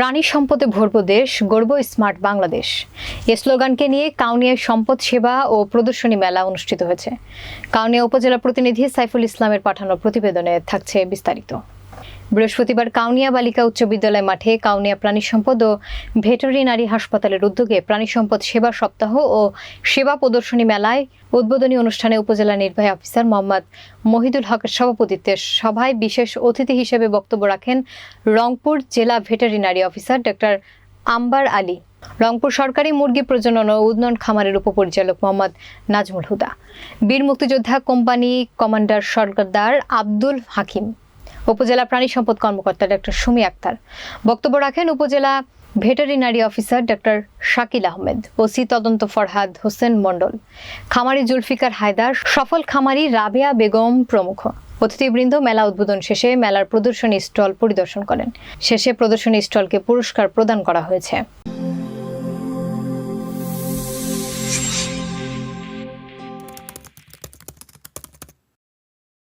প্রাণী সম্পদে ভরব দেশ, গর্ব স্মার্ট বাংলাদেশ। এ স্লোগানকে নিয়ে কাউনিয়ায় সম্পদ সেবা ও প্রদর্শনী মেলা অনুষ্ঠিত হয়েছে। কাউনিয়া উপজেলা প্রতিনিধি সাইফুল ইসলামের পাঠানো প্রতিবেদনে থাকছে বিস্তারিত। বৃহস্পতিবার কাউনিয়া বালিকা উচ্চ বিদ্যালয় মাঠে কাউনিয়া প্রাণী সম্পদ ও ভেটেরিনারি হাসপাতালের উদ্যোগে প্রাণী সম্পদ সেবা সপ্তাহ ও সেবা প্রদর্শনী মেলায় উদ্বোধনী অনুষ্ঠানে উপজেলা নির্বাহী অফিসার মোহাম্মদ মহিদুল হকের সভাপতিত্বে সভায় বিশেষ অতিথি হিসেবে বক্তব্য রাখেন রংপুর জেলা veterinary officer doctor Ambar Ali. Rangpur সরকারি মুরগি প্রজনন ও উন্নয়ন খামারের উপপরিচালক মোহাম্মদ নাজমুল হুদা। বীর মুক্তিযোদ্ধা কোম্পানি কমান্ডার সরকারদার আব্দুল হাকিম। উপজেলা প্রাণী সম্পদ কর্মকর্তা ডক্টর সুমি আক্তার। বক্তব্য রাখেন উপজেলা veterinary officer doctor Shakil Ahmed OC তদন্ত ফরহাদ হোসেন মণ্ডল, খামারি জুলফিকার হায়দার, সফল খামারি রাবেয়া বেগম প্রমুখ। অতিথিবৃন্দ মেলা উদ্বোধন শেষে মেলার প্রদর্শনী স্টল পরিদর্শন করেন। শেষে প্রদর্শনী স্টলকে পুরস্কার প্রদান করা হয়েছে।